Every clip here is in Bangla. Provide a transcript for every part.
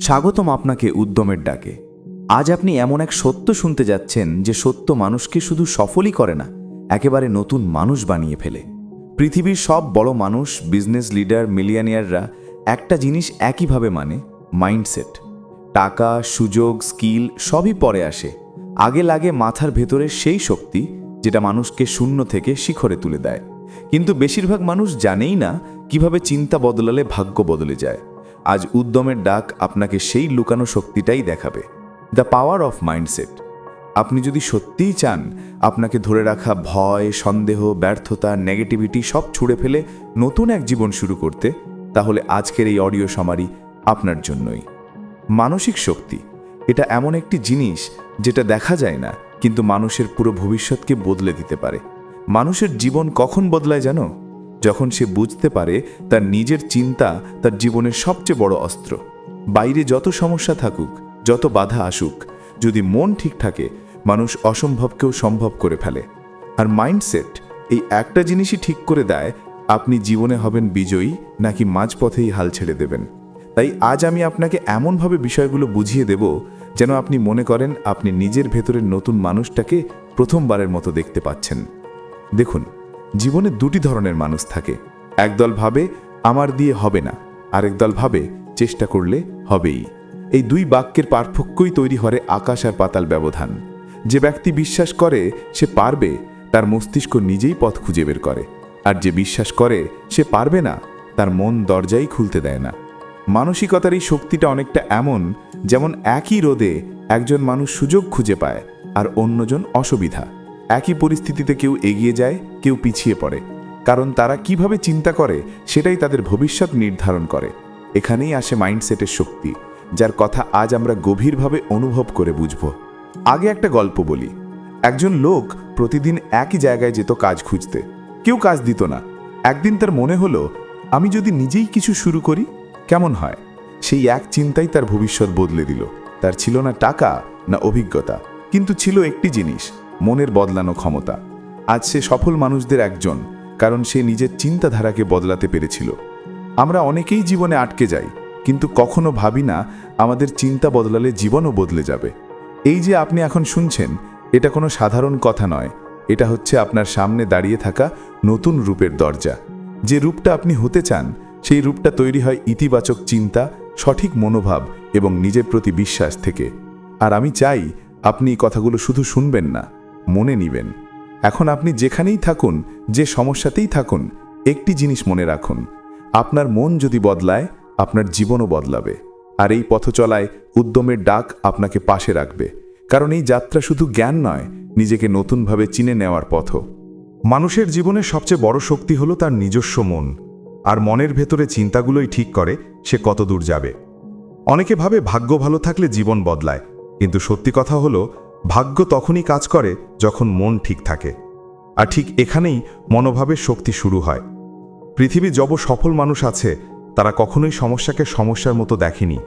স্বাগতম আপনাকে উদ্যমের ডাকে। আজ আপনি এমন এক সত্য শুনতে যাচ্ছেন যে সত্য মানুষকে শুধু সফলই করে না, একেবারে নতুন মানুষ বানিয়ে ফেলে। পৃথিবীর সব বড় মানুষ বিজনেস লিডার মিলিয়নিয়াররা একটা জিনিস একইভাবে মানে মাইন্ডসেট টাকা, সুযোগ স্কিল সবই পরে আসে। আগে লাগে মাথার ভেতরে সেই শক্তি যেটা মানুষকে শূন্য থেকে শিখরে তুলে দেয়। কিন্তু বেশিরভাগ মানুষ জানেই না কীভাবে চিন্তা বদলালে ভাগ্য বদলে যায়। আজ উদ্যমের ডাক আপনাকে সেই লুকানো শক্তিটাই দেখাবে। দ্য পাওয়ার অফ মাইন্ডসেট আপনি যদি সত্যিই চান, আপনাকে ধরে রাখা ভয়, সন্দেহ, ব্যর্থতা নেগেটিভিটি সব ছুঁড়ে ফেলে নতুন এক জীবন শুরু করতে, তাহলে আজকের এই অডিও সমারি আপনার জন্যই। মানসিক শক্তি। এটা এমন একটি জিনিস যেটা দেখা যায় না, কিন্তু মানুষের পুরো ভবিষ্যৎকে বদলে দিতে পারে। মানুষের জীবন কখন বদলায় জানো? যখন সে বুঝতে পারে তার নিজের চিন্তা তার জীবনের সবচেয়ে বড় অস্ত্র। বাইরে যত সমস্যা থাকুক, যত বাধা আসুক, যদি মন ঠিক থাকে, মানুষ অসম্ভবকেও সম্ভব করে ফেলে। আর মাইন্ডসেট এই একটা জিনিসই ঠিক করে দেয়, আপনি জীবনে হবেন বিজয়ী নাকি মাঝপথেই হাল ছেড়ে দেবেন। তাই আজ আমি আপনাকে এমনভাবে বিষয়গুলো বুঝিয়ে দেব, যেন আপনি মনে করেন আপনি নিজের ভেতরের নতুন মানুষটাকে প্রথমবারের মতো দেখতে পাচ্ছেন। দেখুন জীবনে দুটি ধরনের মানুষ থাকে। একদল ভাবে, আমার দিয়ে হবে না। আরেক দল ভাবে, চেষ্টা করলে হবেই। এই দুই বাক্যের পার্থক্যই তৈরি হয় আকাশ আর পাতাল ব্যবধান। যে ব্যক্তি বিশ্বাস করে, সে পারবে, তার মস্তিষ্ক নিজেই পথ খুঁজে বের করে। আর যে বিশ্বাস করে, সে পারবে না, তার মন দরজাই খুলতে দেয় না। মানসিকতার এই শক্তিটা অনেকটা এমন, যেমন একই রোদে একজন মানুষ সুযোগ খুঁজে পায়, আর অন্যজন অসুবিধা। একই পরিস্থিতিতে কেউ এগিয়ে যায়, কেউ পিছিয়ে পড়ে। কারণ তারা কীভাবে চিন্তা করে, সেটাই তাদের ভবিষ্যৎ নির্ধারণ করে। এখানেই আসে মাইন্ডসেটের শক্তি, যার কথা আজ আমরা গভীরভাবে অনুভব করে বুঝব। আগে একটা গল্প বলি। একজন লোক প্রতিদিন একই জায়গায় যেত কাজ খুঁজতে। কেউ কাজ দিত না। একদিন তার মনে হলো, আমি যদি নিজেই কিছু শুরু করি, কেমন হয়? সেই এক চিন্তাই তার ভবিষ্যৎ বদলে দিল। তার ছিল না টাকা, না অভিজ্ঞতা, কিন্তু ছিল একটি জিনিস। মনের বদলানো ক্ষমতা। আজ সে সফল মানুষদের একজন, কারণ সে নিজের চিন্তাধারাকে বদলাতে পেরেছিল। আমরা অনেকেই জীবনে আটকে যাই, কিন্তু কখনো ভাবি না আমাদের চিন্তা বদলালে জীবনও বদলে যাবে। এই যে আপনি এখন শুনছেন, এটা কোনো সাধারণ কথা নয়। এটা হচ্ছে আপনার সামনে দাঁড়িয়ে থাকা নতুন রূপের দরজা। যে রূপটা আপনি হতে চান, সেই রূপটা তৈরি হয় ইতিবাচক চিন্তা, সঠিক মনোভাব এবং নিজের প্রতি বিশ্বাস থেকে। আর আমি চাই আপনি কথাগুলো শুধু শুনবেন না। মনে নিবেন। এখন আপনি যেখানেই থাকুন, যে সমস্যাতেই থাকুন, একটি জিনিস মনে রাখুন। আপনার মন যদি বদলায়, আপনার জীবনও বদলাবে। আর এই পথ চলায় উদ্যমের ডাক আপনাকে পাশে রাখবে। কারণ এই যাত্রা শুধু জ্ঞান নয়, নিজেকে নতুনভাবে চিনে নেওয়ার পথও। মানুষের জীবনে সবচেয়ে বড় শক্তি হলো তার নিজস্ব মন। আর মনের ভেতরে চিন্তাগুলোই ঠিক করে সে কত দূর যাবে। অনেকে ভাবে ভাগ্য ভালো থাকলে জীবন বদলায়, কিন্তু সত্যি কথা হলো ভাগ্য তখনই কাজ করে যখন মন ঠিক থাকে। আর ঠিক এখানেই মনোভাবের শক্তি শুরু হয়। পৃথিবী যব সফল মানুষ আছে, তারা কখনোই সমস্যাকে সমস্যার মতো দেখেনি।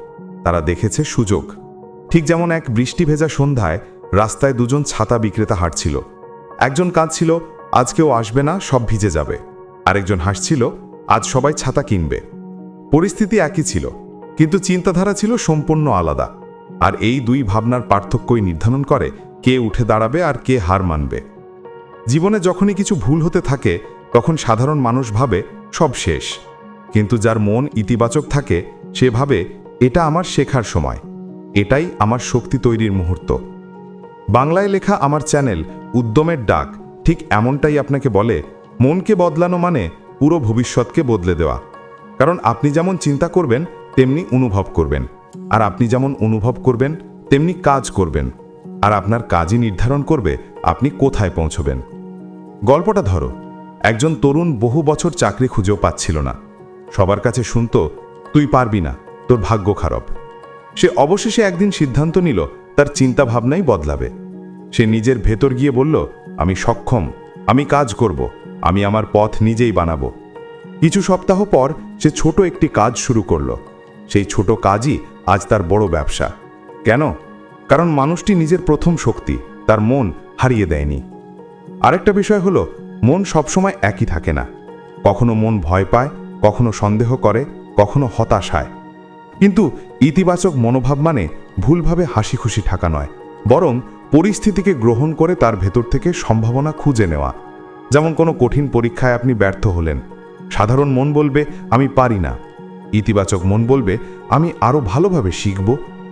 তারা দেখেছে সুযোগ। ঠিক যেমন এক বৃষ্টি ভেজা সন্ধ্যায় রাস্তায় দুজন ছাতা বিক্রেতা হাঁটছিল। একজন কাঁদছিল, আজ কেউ আসবে না, সব ভিজে যাবে। আরেকজন হাসছিল, আজ সবাই ছাতা কিনবে। পরিস্থিতি একই ছিল, কিন্তু চিন্তাধারা ছিল সম্পূর্ণ আলাদা। আর এই দুই ভাবনার পার্থক্যই নির্ধারণ করে কে উঠে দাঁড়াবে আর কে হার মানবে। জীবনে যখনই কিছু ভুল হতে থাকে, তখন সাধারণ মানুষ ভাবে সব শেষ। কিন্তু যার মন ইতিবাচক থাকে, সে ভাবে এটা আমার শেখার সময়। এটাই আমার শক্তি তৈরির মুহূর্ত। বাংলায় লেখা আমার চ্যানেল উদ্যমের ডাক ঠিক এমনটাই আপনাকে বলে, মনকে বদলানো মানে পুরো ভবিষ্যৎকে বদলে দেওয়া। কারণ আপনি যেমন চিন্তা করবেন, তেমনি অনুভব করবেন। আর আপনি যেমন অনুভব করবেন, তেমনি কাজ করবেন। আর আপনার কাজই নির্ধারণ করবে, আপনি কোথায় পৌঁছবেন। গল্পটা ধরো, একজন তরুণ বহু বছর চাকরি খুঁজেও পাচ্ছিল না। সবার কাছে শুনতো, তুই পারবি না, তোর ভাগ্য খারাপ। সে অবশেষে একদিন সিদ্ধান্ত নিল, তার চিন্তা ভাবনাই বদলাবে। সে নিজের ভেতর গিয়ে বলল, আমি সক্ষম, আমি কাজ করব, আমি আমার পথ নিজেই বানাবো। কিছু সপ্তাহ পর সে ছোট একটি কাজ শুরু করল। সেই ছোট কাজই আজ তার বড় ব্যবসা। কেন? কারণ মানুষটি নিজের প্রথম শক্তি, তার মন হারিয়ে দেয়নি। আরেকটা বিষয় হলো, মন সবসময় একই থাকে না। কখনো মন ভয় পায়, কখনো সন্দেহ করে, কখনো হতাশায় কিন্তু ইতিবাচক মনোভাব মানে ভুলভাবে হাসি খুশি থাকা নয়, বরং পরিস্থিতিকে গ্রহণ করে তার ভেতর থেকে সম্ভাবনা খুঁজে নেওয়া। যেমন কোনো কঠিন পরীক্ষায় আপনি ব্যর্থ হলেন। সাধারণ মন বলবে, আমি পারি না। ইতিবাচক মন বলবে, আমি আরও ভালোভাবে শিখব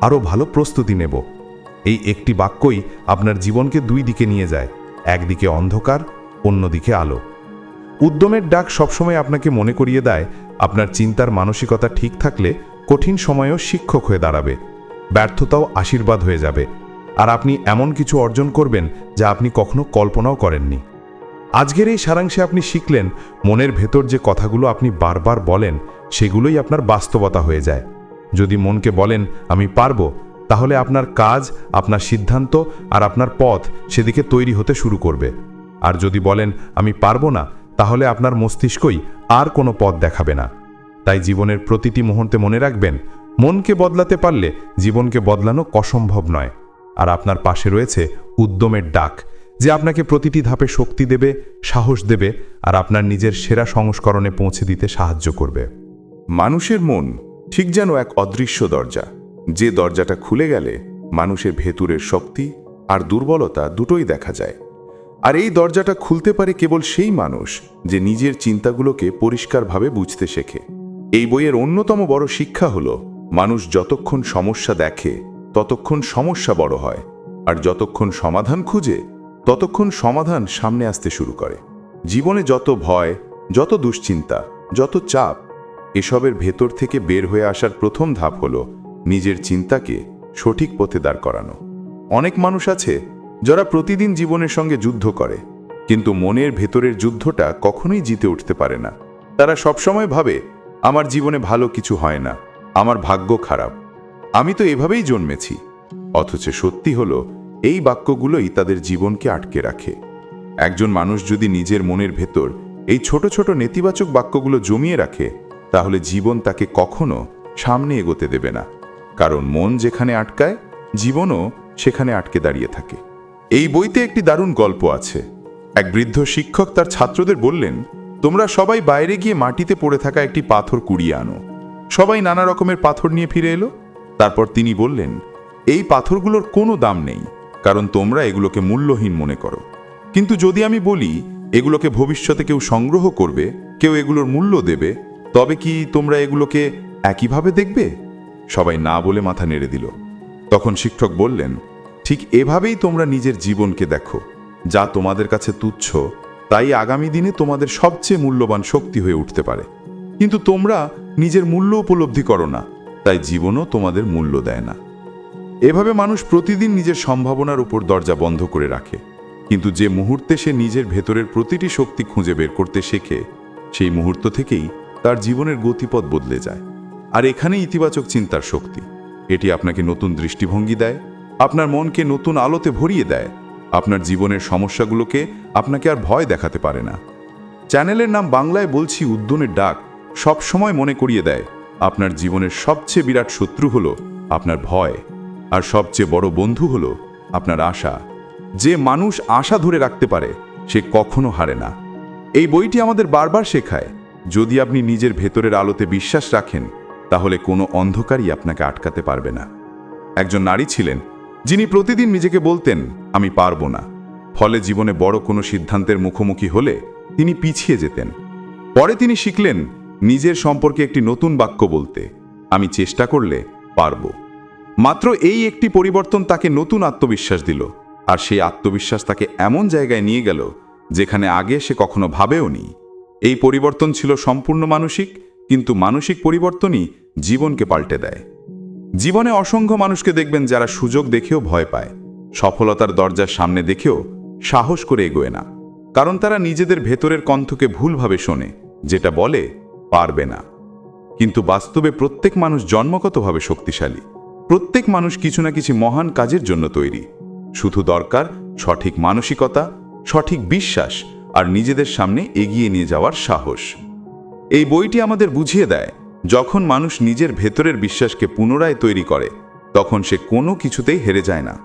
আরও ভালো প্রস্তুতি নেব। এই একটি বাক্যই আপনার জীবনকে দুই দিকে নিয়ে যায় একদিকে অন্ধকার অন্যদিকে আলো। উদ্যমের ডাক সবসময় আপনাকে মনে করিয়ে দেয়, আপনার চিন্তার মানসিকতা ঠিক থাকলে কঠিন সময়েও শিক্ষক হয়ে দাঁড়াবে, ব্যর্থতাও আশীর্বাদ হয়ে যাবে। আর আপনি এমন কিছু অর্জন করবেন যা আপনি কখনো কল্পনাও করেননি। আজকের এই সারাংশে আপনি শিখলেন, মনের ভেতর যে কথাগুলো আপনি বারবার বলেন সেগুলোই আপনার বাস্তবতা হয়ে যায়। যদি মনকে বলেন, আমি পারব তাহলে আপনার কাজ, আপনার সিদ্ধান্ত আর আপনার পথ সেদিকে তৈরি হতে শুরু করবে। আর যদি বলেন, আমি পারব না তাহলে আপনার মস্তিষ্কই আর কোনো পথ দেখাবে না। তাই জীবনের প্রতিটি মুহূর্তে মনে রাখবেন, মনকে বদলাতে পারলে জীবনকে বদলানো অসম্ভব নয়। আর আপনার পাশে রয়েছে উদ্যমের ডাক, যে আপনাকে প্রতিটি ধাপে শক্তি দেবে, সাহস দেবে আর আপনার নিজের সেরা সংস্করণে পৌঁছে দিতে সাহায্য করবে। মানুষের মন ঠিক যেন এক অদৃশ্য দরজা। যে দরজাটা খুলে গেলে মানুষের ভেতরের শক্তি আর দুর্বলতা দুটোই দেখা যায়। আর এই দরজাটা খুলতে পারে কেবল সেই মানুষ যে নিজের চিন্তাগুলোকে পরিষ্কারভাবে বুঝতে শেখে। এই বইয়ের অন্যতম বড় শিক্ষা হল, মানুষ যতক্ষণ সমস্যা দেখে, ততক্ষণ সমস্যা বড় হয়। আর যতক্ষণ সমাধান খুঁজে, ততক্ষণ সমাধান সামনে আসতে শুরু করে। জীবনে যত ভয়, যত দুশ্চিন্তা, যত চাপ এসবের ভেতর থেকে বের হয়ে আসার প্রথম ধাপ হলো নিজের চিন্তাকে সঠিক পথে দাঁড় করানো। অনেক মানুষ আছে যারা প্রতিদিন জীবনের সঙ্গে যুদ্ধ করে, কিন্তু মনের ভেতরের যুদ্ধটা কখনোই জিতে উঠতে পারে না। তারা সবসময় ভাবে, আমার জীবনে ভালো কিছু হয় না, আমার ভাগ্য খারাপ। আমি তো এভাবেই জন্মেছি। অথচ সত্যি হলো, এই বাক্যগুলোই তাদের জীবনকে আটকে রাখে। একজন মানুষ যদি নিজের মনের ভেতর এই ছোট ছোট নেতিবাচক বাক্যগুলো জমিয়ে রাখে তাহলে জীবন তাকে কখনো সামনে এগোতে দেবে না, কারণ মন যেখানে আটকায়, জীবনও সেখানে আটকে দাঁড়িয়ে থাকে। এই বইতে একটি দারুণ গল্প আছে। এক বৃদ্ধ শিক্ষক তার ছাত্রদের বললেন, তোমরা সবাই বাইরে গিয়ে মাটিতে পড়ে থাকা একটি পাথর কুড়িয়ে আনো। সবাই নানা রকমের পাথর নিয়ে ফিরে এলো। তারপর তিনি বললেন, এই পাথরগুলোর কোনো দাম নেই, কারণ তোমরা এগুলোকে মূল্যহীন মনে করো। কিন্তু যদি আমি বলি, এগুলোকে ভবিষ্যতে কেউ সংগ্রহ করবে, কেউ এগুলোর মূল্য দেবে তবে কি তোমরা এগুলোকে একইভাবে দেখবে? সবাই না বলে মাথা নেড়ে দিল। তখন শিক্ষক বললেন, ঠিক এভাবেই তোমরা নিজের জীবনকে দেখো। যা তোমাদের কাছে তুচ্ছ, তাই আগামী দিনে তোমাদের সবচেয়ে মূল্যবান শক্তি হয়ে উঠতে পারে। কিন্তু তোমরা নিজের মূল্য উপলব্ধি করো না, তাই জীবনও তোমাদের মূল্য দেয় না। এভাবে মানুষ প্রতিদিন নিজের সম্ভাবনার উপর দরজা বন্ধ করে রাখে। কিন্তু যে মুহূর্তে সে নিজের ভেতরের প্রতিটি শক্তি খুঁজে বের করতে শেখে, সেই মুহূর্ত থেকেই তার জীবনের গতিপথ বদলে যায়। আর এখানে ইতিবাচক চিন্তার শক্তি। এটি আপনাকে নতুন দৃষ্টিভঙ্গি দেয়, আপনার মনকে নতুন আলোতে ভরিয়ে দেয়, আপনার জীবনের সমস্যাগুলোকে আপনাকে আর ভয় দেখাতে পারে না। চ্যানেলের নাম বাংলায় বলছি উদ্যনের ডাক সব সময় মনে করিয়ে দেয়, আপনার জীবনের সবচেয়ে বিরাট শত্রু হলো আপনার ভয়, আর সবচেয়ে বড় বন্ধু হলো আপনার আশা। যে মানুষ আশা ধরে রাখতে পারে, সে কখনো হারে না। এই বইটি আমাদের বারবার শেখায় যদি আপনি নিজের ভেতরের আলোতে বিশ্বাস রাখেন, তাহলে কোনো অন্ধকারই আপনাকে আটকাতে পারবে না। একজন নারী ছিলেন, যিনি প্রতিদিন নিজেকে বলতেন, আমি পারব না। ফলে জীবনে বড় কোনো সিদ্ধান্তের মুখোমুখি হলে তিনি পিছিয়ে যেতেন। পরে তিনি শিখলেন, নিজের সম্পর্কে একটি নতুন বাক্য বলতে, আমি চেষ্টা করলে পারব। মাত্র এই একটি পরিবর্তন তাকে নতুন আত্মবিশ্বাস দিল, আর সেই আত্মবিশ্বাস তাকে এমন জায়গায় নিয়ে গেল, যেখানে আগে সে কখনো ভাবেও নি। এই পরিবর্তন ছিল সম্পূর্ণ মানসিক, কিন্তু মানসিক পরিবর্তনই জীবনকে পাল্টে দেয়। জীবনে অসংখ্য মানুষকে দেখবেন যারা সুযোগ দেখেও ভয় পায়। সফলতার দরজার সামনে দেখেও সাহস করে এগোয় না। কারণ তারা নিজেদের ভেতরের কণ্ঠকে ভুলভাবে শোনে, যেটা বলে পারবে না। কিন্তু বাস্তবে প্রত্যেক মানুষ জন্মগতভাবে শক্তিশালী। প্রত্যেক মানুষ কিছু না কিছু মহান কাজের জন্য তৈরি। শুধু দরকার সঠিক মানসিকতা, সঠিক বিশ্বাস আর নিজেদের সামনে এগিয়ে নিয়ে যাওয়ার সাহস। এই বইটি আমাদের বুঝিয়ে দেয়, যখন মানুষ নিজের ভেতরের বিশ্বাসকে পুনরায় তৈরি করে, তখন সে কোনো কিছুতেই হেরে যায় না।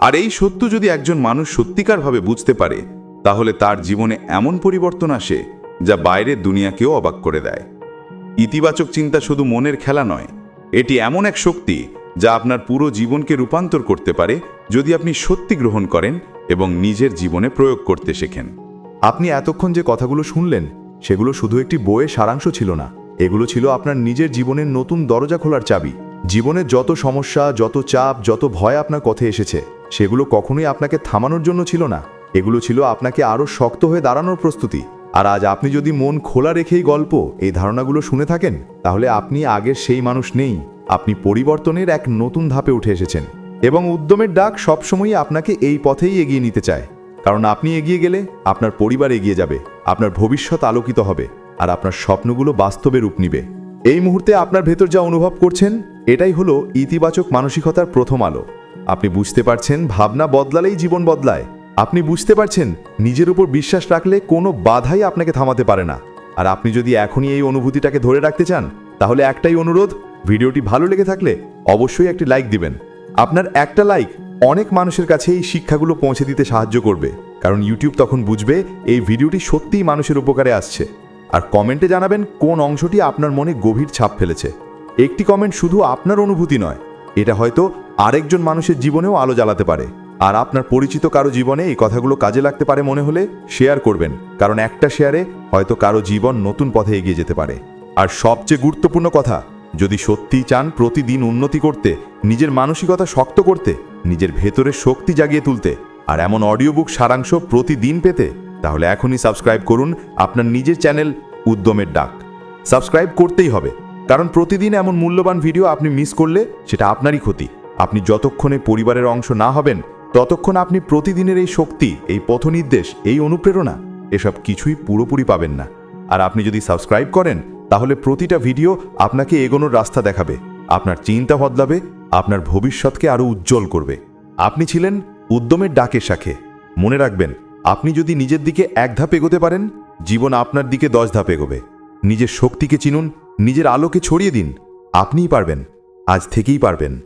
আর এই সত্য যদি একজন মানুষ সত্যিকারভাবে বুঝতে পারে, তাহলে তার জীবনে এমন পরিবর্তন আসে, যা বাইরের দুনিয়াকেও অবাক করে দেয়। ইতিবাচক চিন্তা শুধু মনের খেলা নয়, এটি এমন এক শক্তি যা আপনার পুরো জীবনকে রূপান্তর করতে পারে যদি আপনি সত্যি গ্রহণ করেন এবং নিজের জীবনে প্রয়োগ করতে শেখেন। আপনি এতক্ষণ যে কথাগুলো শুনলেন, সেগুলো শুধু একটি বইয়ের সারাংশ ছিল না। এগুলো ছিল আপনার নিজের জীবনের নতুন দরজা খোলার চাবি। জীবনের যত সমস্যা, যত চাপ, যত ভয় আপনার পথে এসেছে, সেগুলো কখনোই আপনাকে থামানোর জন্য ছিল না। এগুলো ছিল আপনাকে আরও শক্ত হয়ে দাঁড়ানোর প্রস্তুতি। আর আজ আপনি যদি মন খোলা রেখেই গল্প, এই ধারণাগুলো শুনে থাকেন, তাহলে আপনি আগের সেই মানুষ নেই। আপনি পরিবর্তনের এক নতুন ধাপে উঠে এসেছেন। এবং উদ্যমের ডাক সবসময়ই আপনাকে এই পথেই এগিয়ে নিতে চায়। কারণ আপনি এগিয়ে গেলে আপনার পরিবার এগিয়ে যাবে, আপনার ভবিষ্যৎ আলোকিত হবে, আর আপনার স্বপ্নগুলো বাস্তবে রূপ নিবে। এই মুহূর্তে আপনার ভেতর যা অনুভব করছেন, এটাই হলো ইতিবাচক মানসিকতার প্রথম আলো। আপনি বুঝতে পারছেন ভাবনা বদলালেই জীবন বদলায়। আপনি বুঝতে পারছেন নিজের উপর বিশ্বাস রাখলে কোনো বাধাই আপনাকে থামাতে পারে না। আর আপনি যদি এখনই এই অনুভূতিটাকে ধরে রাখতে চান, তাহলে একটাই অনুরোধ, ভিডিওটি ভালো লেগে থাকলে অবশ্যই একটি লাইক দিবেন। আপনার একটা লাইক অনেক মানুষের কাছে এই শিক্ষাগুলো পৌঁছে দিতে সাহায্য করবে, কারণ ইউটিউব তখন বুঝবে এই ভিডিওটি সত্যিই মানুষের উপকারে আসছে। আর কমেন্টে জানাবেন কোন অংশটি আপনার মনে গভীর ছাপ ফেলেছে। একটি কমেন্ট শুধু আপনার অনুভূতি নয়, এটা হয়তো আরেকজন মানুষের জীবনেও আলো জ্বালাতে পারে। আর আপনার পরিচিত কারও জীবনে এই কথাগুলো কাজে লাগতে পারে মনে হলে শেয়ার করবেন, কারণ একটা শেয়ারে হয়তো কারও জীবন নতুন পথে এগিয়ে যেতে পারে। আর সবচেয়ে গুরুত্বপূর্ণ কথা যদি সত্যিই চান প্রতিদিন উন্নতি করতে, নিজের মানসিকতা শক্ত করতে, নিজের ভেতরের শক্তি জাগিয়ে তুলতে, আর এমন অডিও বুক সারাংশ প্রতিদিন পেতে, তাহলে এখনই সাবস্ক্রাইব করুন আপনার নিজের চ্যানেল উদ্যমের ডাক। সাবস্ক্রাইব করতেই হবে, কারণ প্রতিদিন এমন মূল্যবান ভিডিও আপনি মিস করলে সেটা আপনারই ক্ষতি। আপনি যতক্ষণে পরিবারের অংশ না হবেন, ততক্ষণ আপনি প্রতিদিনের এই শক্তি, এই পথনির্দেশ, এই অনুপ্রেরণা, এসব কিছুই পুরোপুরি পাবেন না। আর আপনি যদি সাবস্ক্রাইব করেন তাহলে প্রতিটা ভিডিও আপনাকে এগোনোর রাস্তা দেখাবে। আপনার চিন্তা বদলাবে, আপনার ভবিষ্যৎকে আরও উজ্জ্বল করবে। আপনি ছিলেন উদ্যমের ডাকের শাখে। মনে রাখবেন, আপনি যদি নিজের দিকে এক ধাপ এগোতে পারেন, জীবন আপনার দিকে দশ ধাপ এগোবে। নিজের শক্তিকে চিনুন, নিজের আলোকে ছড়িয়ে দিন। আপনিই পারবেন, আজ থেকেই পারবেন।